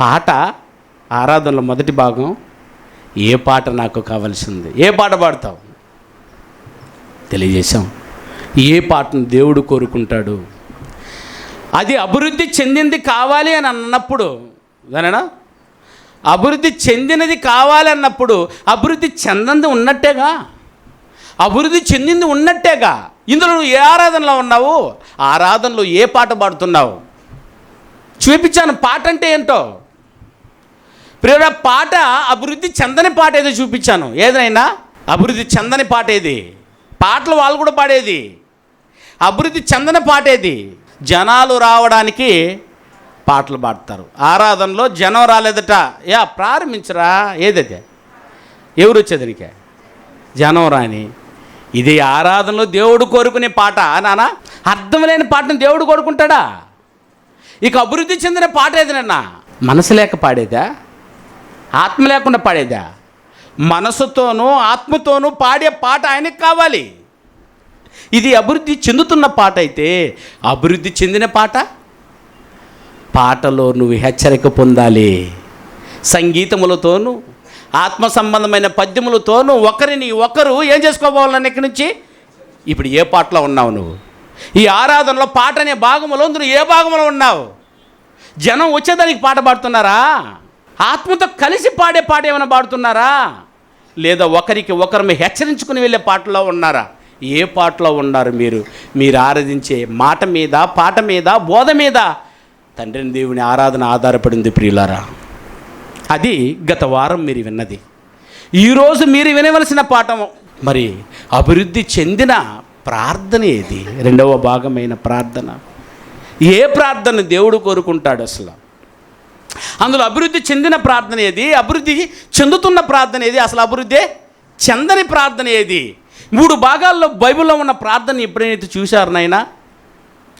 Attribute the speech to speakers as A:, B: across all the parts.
A: పాట ఆరాధనలో మొదటి భాగం ఏ పాట నాకు కావలసింది? ఏ పాట పాడతావు? తెలియజేశాం. ఏ పాటను దేవుడు కోరుకుంటాడు? అది అభివృద్ధి చెందింది కావాలి అని అన్నప్పుడు దానేనా అభివృద్ధి చెందినది కావాలి అన్నప్పుడు అభివృద్ధి చెందంది ఉన్నట్టేగా? అభివృద్ధి చెందింది ఉన్నట్టేగా? ఇందులో నువ్వు ఏ ఆరాధనలో ఉన్నావు? ఆరాధనలో ఏ పాట పాడుతున్నావు? చూపించాను పాట అంటే ఏంటో? ప్రియుడ పాట అభివృద్ధి చెందని పాట ఏదో చూపించాను. ఏదైనా? అభివృద్ధి చెందని పాట ఏది? పాటలు వాళ్ళు కూడా పాడేది. అభివృద్ధి చెందని పాట ఏది? జనాలు రావడానికి పాటలు పాడతారు. ఆరాధనలో జనం రాలేదట. యా ప్రారంభించరా? ఏదైతే? ఎవరు వచ్చేదనికే జనం రాని. ఇది ఆరాధనలో దేవుడు కోరుకునే పాట. నానా అర్థం లేని పాటను దేవుడు కోరుకుంటాడా? ఇక అభివృద్ధి చెందిన పాట ఏదైనా? మనసు లేక పాడేదా? ఆత్మ లేకుండా పాడేదా? మనసుతోనూ ఆత్మతోనూ పాడే పాట ఆయనకి కావాలి. ఇది అభివృద్ధి చెందుతున్న పాట అయితే అభివృద్ధి చెందిన పాట? పాటలో నువ్వు హెచ్చరిక పొందాలి. సంగీతములతోనూ ఆత్మ సంబంధమైన పద్యములతోనూ ఒకరిని ఒకరు ఏం చేసుకోవాలని ఇక్కడి నుంచి? ఇప్పుడు ఏ పాటలో ఉన్నావు నువ్వు? ఈ ఆరాధనలో పాట అనే భాగంలో నువ్వు ఏ భాగంలో ఉన్నావు? జనం వచ్చేదానికి పాట పాడుతున్నారా? ఆత్మతో కలిసి పాడే పాట ఏమైనా పాడుతున్నారా? లేదా ఒకరికి ఒకరిని హెచ్చరించుకుని వెళ్ళే పాటలో ఉన్నారా? ఏ పాటలో ఉన్నారు మీరు? మీరు ఆరాధించే మాట మీద పాట మీద బోధ మీద తండ్రిని దేవుని ఆరాధన ఆధారపడింది ప్రియులారా. అది గత వారం మీరు విన్నది. ఈరోజు మీరు వినవలసిన పాఠం మరి అభివృద్ధి చెందిన ప్రార్థన ఏది? రెండవ భాగమైన ప్రార్థన. ఏ ప్రార్థన దేవుడు కోరుకుంటాడు అసలు? అందులో అభివృద్ధి చెందిన ప్రార్థన ఏది? అభివృద్ధి చెందుతున్న ప్రార్థన ఏది? అసలు అభివృద్ధి చెందని ప్రార్థన ఏది? మూడు భాగాల్లో బైబిల్లో ఉన్న ప్రార్థన ఎప్పుడైతే చూశారు నాయనా?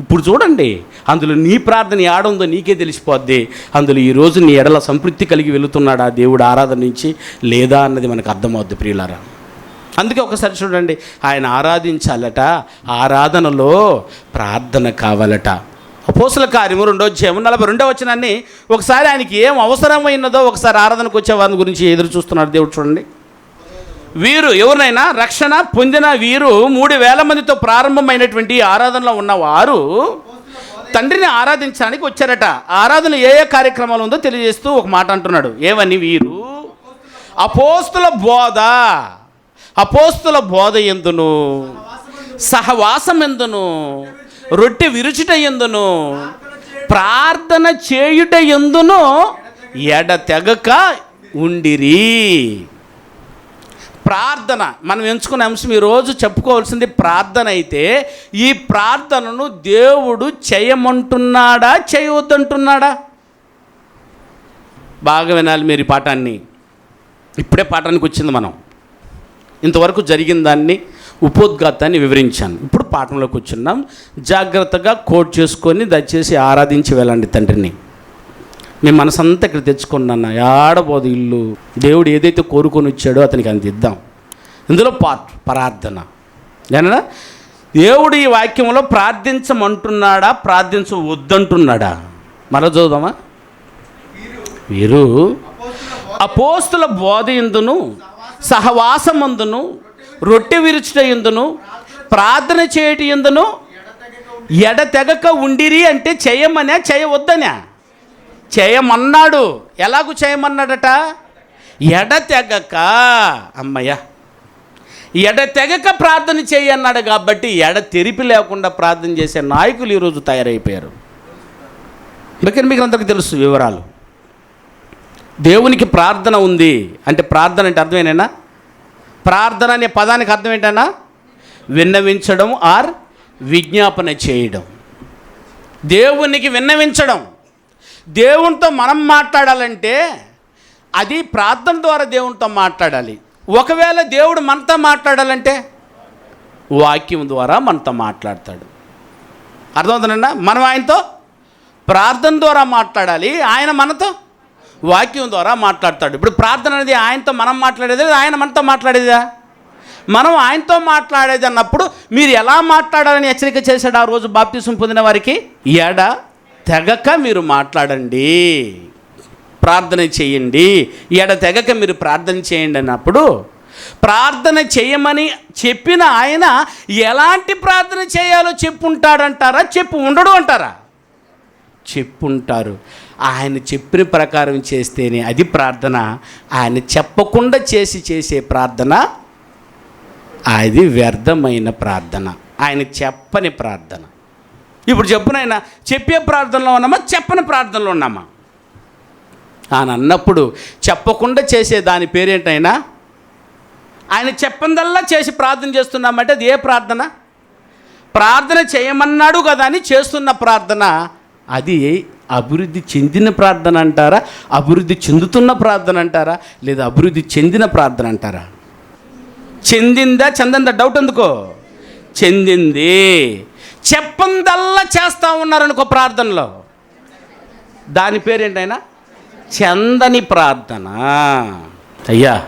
A: ఇప్పుడు చూడండి. అందులో నీ ప్రార్థన ఆడుందో నీకే తెలిసిపోద్ది. అందులో ఈరోజు నీ ఎడల సంతృప్తి కలిగి వెళుతున్నాడా దేవుడు ఆరాధన నుంచి లేదా అన్నది మనకు అర్థమవుద్ది ప్రియులారా? అందుకే ఒకసారి చూడండి. ఆయన ఆరాధించాలట. ఆరాధనలో ప్రార్థన కావాలట. అపోసల కార్యము రెండో అధ్యాయము నలభై రెండో వచ్చినాన్ని ఒకసారి ఆయనకి ఏం అవసరమైనదో ఒకసారి ఆరాధనకు వచ్చే వారి గురించి ఎదురు చూస్తున్నాడు దేవుడు చూడండి. వీరు ఎవరినైనా రక్షణ పొందిన వీరు మూడు వేల మందితో ప్రారంభమైనటువంటి ఆరాధనలో ఉన్న వారు తండ్రిని ఆరాధించడానికి వచ్చారట. ఆరాధన ఏ ఏ కార్యక్రమాలు ఉందో తెలియజేస్తూ ఒక మాట అంటున్నాడు. ఏమని వీరు? అపోస్తుల బోధ. అపోస్తుల బోధ ఎందును? సహవాసం ఎందును రొట్టె విరుచుట ఎందును ప్రార్థన చేయుట ఎందును ఎడతెగక ఉండిరి. ప్రార్థన మనం ఎంచుకున్న అంశం ఈరోజు చెప్పుకోవాల్సింది ప్రార్థన అయితే ఈ ప్రార్థనను దేవుడు చేయమంటున్నాడా చేయవద్దంటున్నాడా? బాగా వినాలి మీరు ఈ పాఠాన్ని. ఇప్పుడే పాఠానికి వచ్చింది మనం. ఇంతవరకు జరిగిన దాన్ని ఉపోద్ఘాతాన్ని వివరించాను. ఇప్పుడు పాఠంలోకి వచ్చున్నాం జాగ్రత్తగా కోట్ చేసుకొని దయచేసి ఆరాధించి వెళ్ళండి తండ్రిని. మీ మనసంతా ఇక్కడ తెచ్చుకున్నాను ఆడబోదు ఇల్లు. దేవుడు ఏదైతే కోరుకొని వచ్చాడో అతనికి అందిద్దాం ఇందులో పా ప్రార్థన. ఏనా దేవుడు ఈ వాక్యంలో ప్రార్థించమంటున్నాడా? ప్రార్థించవద్దంటున్నాడా? మరో చూద్దామా వీరు అపోస్తుల బోధ ఎందును సహవాసమందును రొట్టె విరుచుట ఎందును? ప్రార్థన చేయటి ఎందును? ఎడతెగక ఉండిరి అంటే చేయమనే చేయవద్దనే. చేయమన్నాడు. ఎలాగూ చేయమన్నాడట? ఎడతెగక అమ్మయ్య. ఎడతెగక ప్రార్థన చేయన్నాడు కాబట్టి ఎడ తెరిపి లేకుండా ప్రార్థన చేసే నాయకులు ఈరోజు తయారైపోయారు. అందుకని మీకు అందరికీ తెలుసు వివరాలు. దేవునికి ప్రార్థన ఉంది అంటే ప్రార్థన అంటే అర్థమేనా ప్రార్థన అనే పదానికి అర్థం ఏంటన్నా? విన్నవించడం ఆర్ విజ్ఞాపన చేయడం. దేవునికి విన్నవించడం. దేవునితో మనం మాట్లాడాలంటే అది ప్రార్థన ద్వారా దేవునితో మాట్లాడాలి. ఒకవేళ దేవుడు మనతో మాట్లాడాలంటే వాక్యం ద్వారా మనతో మాట్లాడతాడు. అర్థమవుతుందన్నా? మనం ఆయనతో ప్రార్థన ద్వారా మాట్లాడాలి. ఆయన మనతో వాక్యం ద్వారా మాట్లాడతాడు. ఇప్పుడు ప్రార్థన అనేది ఆయనతో మనం మాట్లాడేది? ఆయన మనతో మాట్లాడేదా? మనం ఆయనతో మాట్లాడేది అన్నప్పుడు మీరు ఎలా మాట్లాడాలని హెచ్చరిక చేశాడు ఆ రోజు బాప్తీసం పొందిన వారికి? ఎడ తెగక మీరు మాట్లాడండి. ప్రార్థన చేయండి. ఎడ తెగక మీరు ప్రార్థన చేయండి అన్నప్పుడు ప్రార్థన చేయమని చెప్పిన ఆయన ఎలాంటి ప్రార్థన చేయాలో చెప్పుంటాడంటారా? చెప్పు ఉండడు అంటారా? చెప్పుంటారు. ఆయన చెప్పిన ప్రకారం చేస్తేనే అది ప్రార్థన. ఆయన చెప్పకుండా చేసి చేసే ప్రార్థన అది వ్యర్థమైన ప్రార్థన. ఆయన చెప్పని ప్రార్థన. ఇప్పుడు చెప్పునైనా చెప్పే ప్రార్థనలో ఉన్నామా? చెప్పని ప్రార్థనలో ఉన్నామా? ఆయన అన్నప్పుడు చెప్పకుండా చేసే దాని పేరేంటైనా ఆయన చెప్పందల్లా చేసి ప్రార్థన చేస్తున్నామంటే అది ఏ ప్రార్థన? ప్రార్థన చేయమన్నాడు కదా అని చేస్తున్న ప్రార్థన. అది అభివృద్ధి చెందిన ప్రార్థన అంటారా? అభివృద్ధి చెందుతున్న ప్రార్థన అంటారా? లేదా అభివృద్ధి చెందిన ప్రార్థన అంటారా? చెందిందా చెందిందా? డౌట్ ఎందుకో? చెందింది. చెప్పందల్లా చేస్తూ ఉన్నారనుకో ప్రార్థనలో. దాని పేరేంటైనా చందని ప్రార్థన. అయ్యా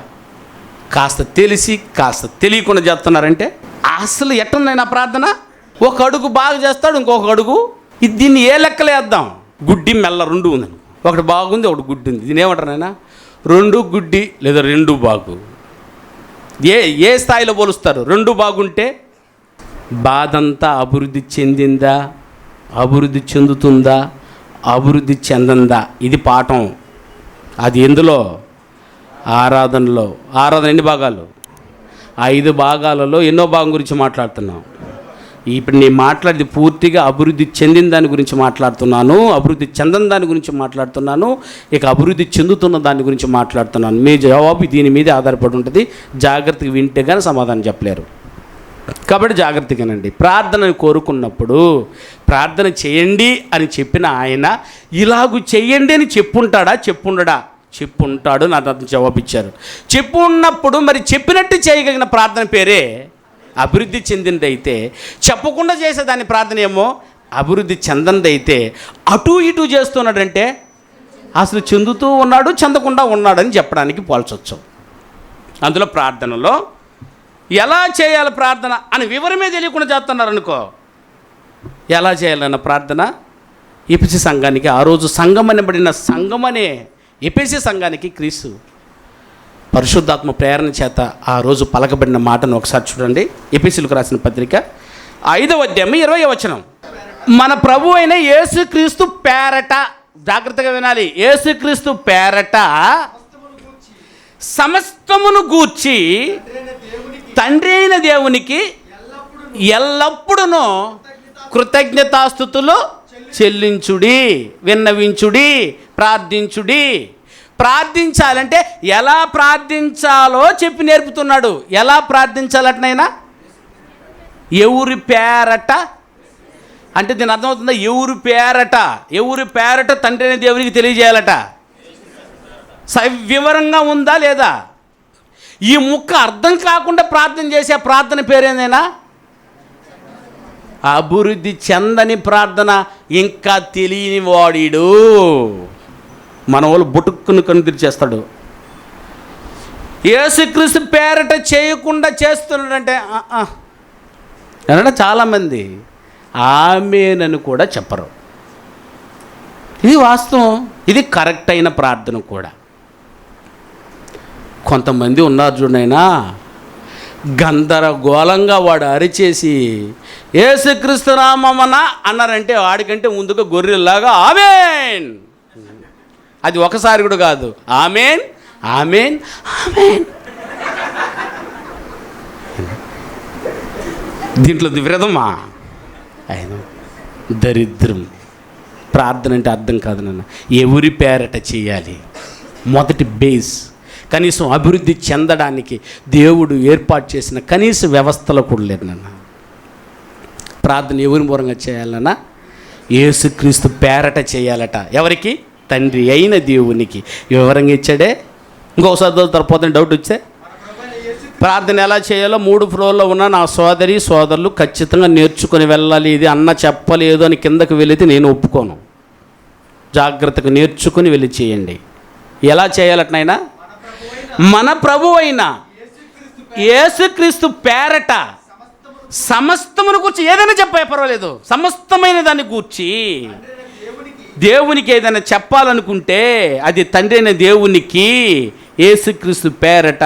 A: కాస్త తెలిసి కాస్త తెలియకుండా చేస్తున్నారంటే? అసలు ఎట్టుందైనా ప్రార్థన? ఒక అడుగు బాగా చేస్తాడు ఇంకొక అడుగు. దీన్ని ఏ లెక్కలేద్దాం గుడ్డి మెల్ల రెండు ఉందని ఒకటి బాగుంది ఒకటి గుడ్డి ఉంది. దీని ఏమంటారు రెండు గుడ్డి లేదా రెండు బాగు. ఏ ఏ స్థాయిలో పోలుస్తారు? రెండు బాగుంటే బాధంతా అభివృద్ధి చెందిందా? అభివృద్ధి చెందుతుందా? అభివృద్ధి చెందందా? ఇది పాఠం. అది ఎందులో? ఆరాధనలో. ఆరాధన ఎన్ని భాగాలు? ఐదు భాగాలలో ఎన్నో భాగం గురించి మాట్లాడుతున్నాం. ఇప్పుడు నేను మాట్లాడేది పూర్తిగా అభివృద్ధి చెందిన దాని గురించి మాట్లాడుతున్నాను అభివృద్ధి చెందని దాని గురించి మాట్లాడుతున్నాను ఇక అభివృద్ధి చెందుతున్న దాని గురించి మాట్లాడుతున్నాను. మీ జవాబు దీని మీద ఆధారపడి ఉంటుంది. జాగ్రత్తగా వింటే కానీ సమాధానం చెప్పలేరు. కాబట్టి జాగ్రత్తగానండి. ప్రార్థనను కోరుకున్నప్పుడు ప్రార్థన చేయండి అని చెప్పిన ఆయన ఇలాగు చేయండి అని చెప్పుంటాడా? చెప్పుండడా? చెప్పుంటాడు నాకు అతను జవాబిచ్చారు. చెప్పు ఉన్నప్పుడు మరి చెప్పినట్టు చేయగలిగిన ప్రార్థన పేరే అభివృద్ధి చెందినదైతే చెప్పకుండా చేసే దాని ప్రార్థన ఏమో అభివృద్ధి చెందనిదైతే అటు ఇటు చేస్తున్నాడంటే అసలు చెందుతూ ఉన్నాడు చెందకుండా ఉన్నాడని చెప్పడానికి పోల్చొచ్చు. అందులో ప్రార్థనలో ఎలా చేయాలి ప్రార్థన అని వివరమే తెలియకుండా చేస్తున్నారు అనుకో ఎలా చేయాలన్న ప్రార్థన? ఎపిసి సంఘానికి ఆ రోజు సంఘం అనబడిన సంఘం అనే ఎపిసి సంఘానికి క్రీస్తు. పరిశుద్ధాత్మ ప్రేరణ చేత ఆ రోజు పలకబడిన మాటను ఒకసారి చూడండి. ఎపిసిలకు రాసిన పత్రిక ఐదవ అధ్యాయం ఇరవై వచనం. మన ప్రభు అయిన యేసుక్రీస్తు పేరట జాగ్రత్తగా వినాలి. యేసుక్రీస్తు పేరట సమస్తమును గూర్చి తండ్రి అయిన దేవునికి ఎల్లప్పుడూ కృతజ్ఞతాస్థుతులు చెల్లించుడి విన్నవించుడి ప్రార్థించుడి. ప్రార్థించాలంటే ఎలా ప్రార్థించాలో చెప్పి నేర్పుతున్నాడు. ఎలా ప్రార్థించాలటనైనా? ఎవరి పేరట? అంటే దీని అర్థమవుతుందా ఎవరి పేరట? ఎవరి పేరట తండ్రి అనేది దేవునికి తెలియజేయాలట. సవివరంగా ఉందా లేదా? ఈ ముక్క అర్థం కాకుండా ప్రార్థన చేసే ప్రార్థన పేరేందైనా? అభివృద్ధి చెందని ప్రార్థన ఇంకా తెలియని వాడిడు మన వాళ్ళు బుటుక్కును కనుదిరి చేస్తాడు యేసుక్రీస్తు పేరట చేయకుండా చేస్తున్నాడంటే అంటే చాలామంది ఆమెనని కూడా చెప్పరు. ఇది వాస్తవం ఇది కరెక్ట్ అయిన ప్రార్థన కూడా. కొంతమంది ఉన్నారు చూడైనా గందరగోళంగా వాడు అరిచేసి ఏసుక్రీస్తు రామమన అన్నారంటే వాడికంటే ముందుగా గొర్రెల్లాగా ఆమెన్! అది ఒకసారి కూడా కాదు. ఆమెన్? ఆమెన్? ఆమెన్. దీంట్లో విరదమా? ఆయన దరిద్రం. ప్రార్థన అంటే అర్థం కాదు నాన్న. ఎవరి పేరట చేయాలి? మొదటి బేస్. కనీసం అభివృద్ధి చెందడానికి దేవుడు ఏర్పాటు చేసిన కనీస వ్యవస్థలో కూడా లేదు నాన్న. ప్రార్థన ఎవరి మూలంగా చేయాలన్నా? యేసుక్రీస్తు పేరట చేయాలట. ఎవరికి? తండ్రి అయిన దేవునికి. వివరంగా ఇచ్చాడే? ఇంకొకసారి తరపోతే డౌట్ వచ్చే? ప్రార్థన ఎలా చేయాలో మూడు ఫ్లోర్లో ఉన్న నా సోదరి సోదరులు ఖచ్చితంగా నేర్చుకుని వెళ్ళాలి. ఇది అన్న చెప్పలేదు అని కిందకు వెళితే నేను ఒప్పుకోను. జాగ్రత్తగా నేర్చుకుని వెళ్ళి చేయండి. ఎలా చేయాలటనైనా మన ప్రభు అయిన యేసుక్రీస్తు పేరట సమస్తమును కూర్చి ఏదైనా చెప్పే పర్వాలేదు. సమస్తమైన దాన్ని కూర్చి దేవునికి ఏదైనా చెప్పాలనుకుంటే అది తండ్రి అయిన దేవునికి ఏసుక్రీస్తు పేరట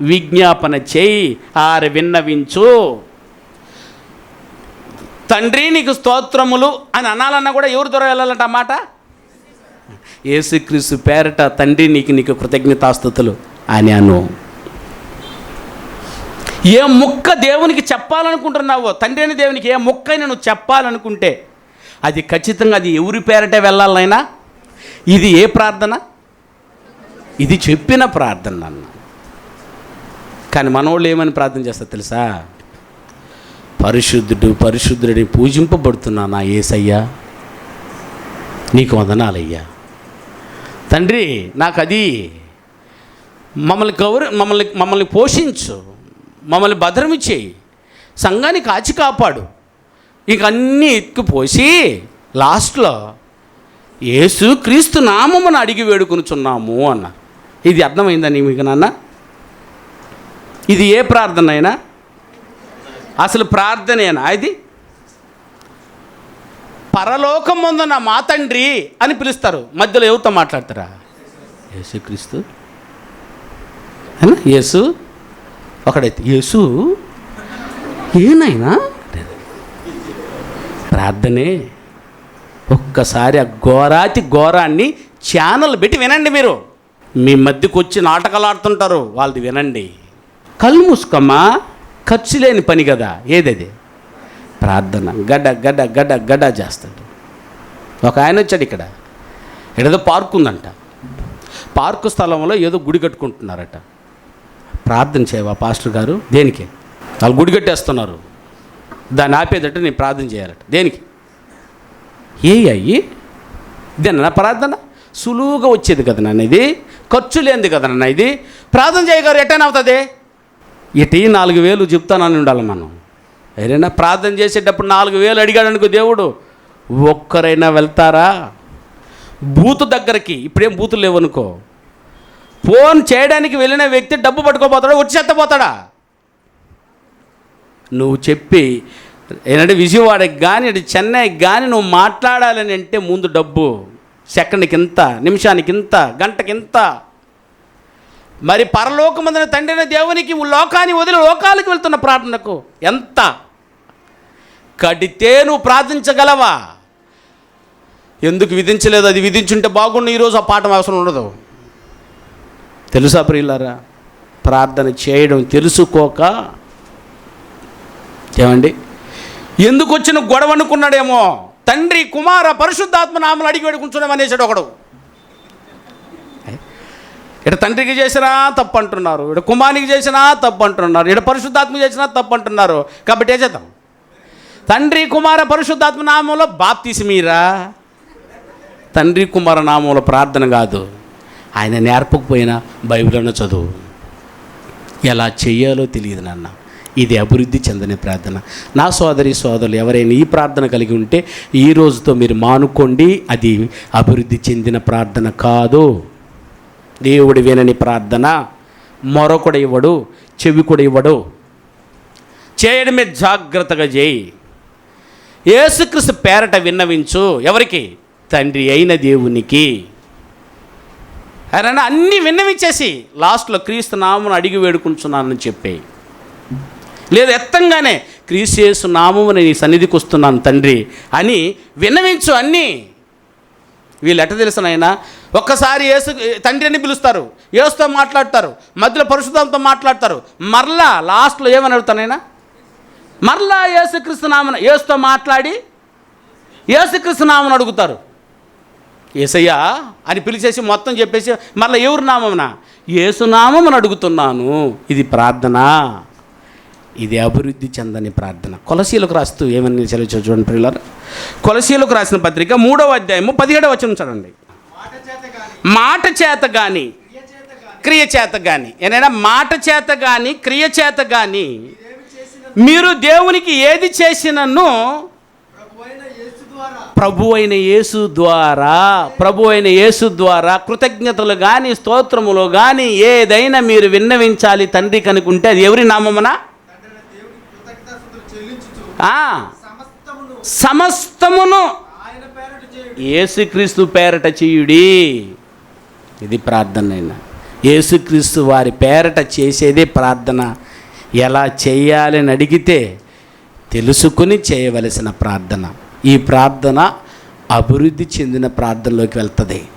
A: విజ్ఞాపన చేయి ఆరు విన్నవించు. తండ్రి నీకు స్తోత్రములు అని అనాలన్నా కూడా ఎవరి దూరం వెళ్ళాలంట మాట? ఏసుక్రీస్తు పేరట తండ్రి నీకు నీకు కృతజ్ఞతాస్థుతులు అని అను. ఏ ముక్క దేవునికి చెప్పాలనుకుంటున్నావో తండ్రి అని దేవునికి ఏ ముక్కైనా నువ్వు చెప్పాలనుకుంటే అది ఖచ్చితంగా అది ఎవరి పేరటే వెళ్ళాలైనా ఇది ఏ ప్రార్థన? ఇది చెప్పిన ప్రార్థన అన్న కానీ మనోళ్ళు ఏమని ప్రార్థన చేస్తారు తెలుసా? పరిశుద్ధుడు పరిశుద్ధుడిని పూజింపబడుతున్నా నా ఏసయ్యా. నీకు వందనాలయ్యా. తండ్రి నాకు అది మమ్మల్ని గౌర మమ్మల్ని మమ్మల్ని పోషించు. మమ్మల్ని భద్రమిచ్చేయి సంఘాన్ని కాచి కాపాడు. ఇక అన్నీ ఎత్తుకుపోసి లాస్ట్లో యేసు క్రీస్తు నామమును అడిగి వేడుకునిచున్నాము అన్న. ఇది అర్థమైందని మీకు నాన్న? ఇది ఏ ప్రార్థన అయినా? అసలు ప్రార్థనేనా ఇది? పరలోకం ముందున్న మా తండ్రి అని పిలుస్తారు. మధ్యలో ఎవరితో మాట్లాడతారా? యేసుక్రీస్తు అయినా యేసు. ఒకడైతే యేసు. ఏనాయనా? ప్రార్థనే ఒక్కసారి ఆ ఘోరాతి ఘోరాన్ని ఛానల్ పెట్టి వినండి మీరు. మీ మధ్యకు వచ్చి నాటకాలు ఆడుతుంటారు వాళ్ళది వినండి. కళ్ళు మూసుకోమ్మా ఖర్చు లేని పని కదా ఏదది? ప్రార్థన గడ్డ గడ్డ గడ్డ గడ్డ చేస్తాడు. ఒక ఆయన వచ్చాడు ఇక్కడ. ఏదో పార్క్ ఉందంట. పార్కు స్థలంలో ఏదో గుడి కట్టుకుంటున్నారట. ప్రార్థన చేయవా పాస్టర్ గారు? దేనికి? వాళ్ళు గుడి కట్టేస్తున్నారు. దాన్ని ఆపేదట నేను ప్రార్థన చేయాలట. దేనికి? ఏ అయ్యి ఇదేనా ప్రార్థన? సులువుగా వచ్చేది కదా నాన్న ఇది. ఖర్చు లేనిది కదా నాన్న ఇది. ప్రార్థన చేయగారు ఎట్టైనా అవుతుంది? ఇటీ నాలుగు వేలు చెప్తానని ఉండాలి మనం. ఎవరైనా ప్రార్థన చేసేటప్పుడు నాలుగు వేలు అడిగాడు అనుకో దేవుడు ఒక్కరైనా వెళ్తారా? బూతు దగ్గరికి ఇప్పుడేం బూతులు లేవనుకో. ఫోన్ చేయడానికి వెళ్ళిన వ్యక్తి డబ్బు పట్టుకోపోతాడా వచ్చి చెత్తపోతాడా నువ్వు చెప్పి ఏంటంటే విజయవాడకి కానీ ఇటు చెన్నైకి కానీ నువ్వు మాట్లాడాలని అంటే ముందు డబ్బు. సెకండ్కి ఇంత నిమిషానికి ఇంత గంటకి ఇంత మరి పరలోకమందిన తండ్రిన దేవునికి లోకాన్ని వదిలి లోకాలకు వెళ్తున్న ప్రార్థనకు ఎంత? కడితే నువ్వు ప్రార్థించగలవా? ఎందుకు విధించలేదు? అది విధించుంటే బాగుండు. ఈరోజు ఆ పాఠం అవసరం ఉండదు. తెలుసా ప్రియులారా? ప్రార్థన చేయడం తెలుసుకోక ఏమండి? ఎందుకు వచ్చిన గొడవ అనుకున్నాడేమో? తండ్రి కుమార పరిశుద్ధాత్మ నామలు అడిగి వేడుకుంటున్నాం అనేసాడు ఒకడు. ఇటు తండ్రికి చేసినా తప్పు అంటున్నారు ఇటు కుమారికి చేసినా తప్పు అంటున్నారు ఇటు పరిశుద్ధాత్మ చేసినా తప్పు అంటున్నారు కాబట్టి ఏ చేద్దాం? తండ్రి కుమార పరిశుద్ధాత్మ నామంలో బాప్తీసి మీరా తండ్రి కుమార నామంలో ప్రార్థన కాదు. ఆయన నేర్పకపోయినా బైబిల్లోనే చదువు. ఎలా చెయ్యాలో తెలియదు నాన్న. ఇది అభివృద్ధి చెందని ప్రార్థన. నా సోదరి సోదరులు ఎవరైనా ఈ ప్రార్థన కలిగి ఉంటే ఈ రోజుతో మీరు మానుకోండి. అది అభివృద్ధి చెందిన ప్రార్థన కాదు. దేవుడు వినని ప్రార్థన. మరొకడు ఇవ్వడు చెవి కూడా ఇవ్వడు. చేయడమే జాగ్రత్తగా చేయి. ఏసుక్రీస్తు పేరట విన్నవించు. ఎవరికి? తండ్రి అయిన దేవునికి. అరే అన్నీ విన్నవించేసి లాస్ట్లో క్రీస్తు నామను అడిగి వేడుకుంటున్నానని చెప్పే లేదు ఎత్తంగానే. క్రీసేసు నామము నీ సన్నిధికి వస్తున్నాను తండ్రి అని విన్నవించు అన్నీ. వీళ్ళు ఎట్ట తెలుసు నాయన? ఒక్కసారి యేసు తండ్రి అని పిలుస్తారు. యేసుతో మాట్లాడతారు. మధ్యలో పరిశుద్ధంతో మాట్లాడతారు. మరలా లాస్ట్లో ఏమని అడుగుతానైనా మరలా యేసుక్రీస్తు నామన యేసుతో మాట్లాడి యేసుక్రీస్తు నామను అడుగుతారు. ఏసయ్యా అని పిలిచేసి మొత్తం చెప్పేసి మళ్ళీ ఎవరు నామమున? ఏసునామని అడుగుతున్నాను. ఇది ప్రార్థన? ఇది అభివృద్ధి చెందని ప్రార్థన. కొలసీలకు రాస్తూ ఏమని చదివి చూడండి పిల్లలు కొలసీలకు రాసిన పత్రిక మూడవ అధ్యాయము పదిహేడవ వచ్చిన చూడండి
B: మాట చేత
A: కానీ
B: క్రియ చేత
A: కానీ ఏదైనా మాట చేత కానీ క్రియ చేత కానీ మీరు దేవునికి ఏది చేసినను
B: ప్రభువైన యేసు ద్వారా
A: ప్రభు అయిన యేసు ద్వారా ప్రభు అయిన యేసు ద్వారా కృతజ్ఞతలు కానీ స్తోత్రములు కానీ ఏదైనా మీరు విన్నవించాలి తండ్రి కనుకుంటే అది ఎవరి నామమున
B: తండ్రి దేవునికి కృతజ్ఞతాస్తుతులు చెల్లించుచు
A: ఆ,
B: సమస్తమును. ఏసుక్రీస్తు పేరట చేయుడి
A: యేసుక్రీస్తు పేరట చేయుడి. ఇది ప్రార్థన అయినా. యేసుక్రీస్తు వారి పేరట చేసేదే ప్రార్థన. ఎలా చేయాలని అడిగితే తెలుసుకుని చేయవలసిన ప్రార్థన. ఈ ప్రార్థన అభివృద్ధి చెందిన ప్రార్థనలోకి వెళ్తుంది.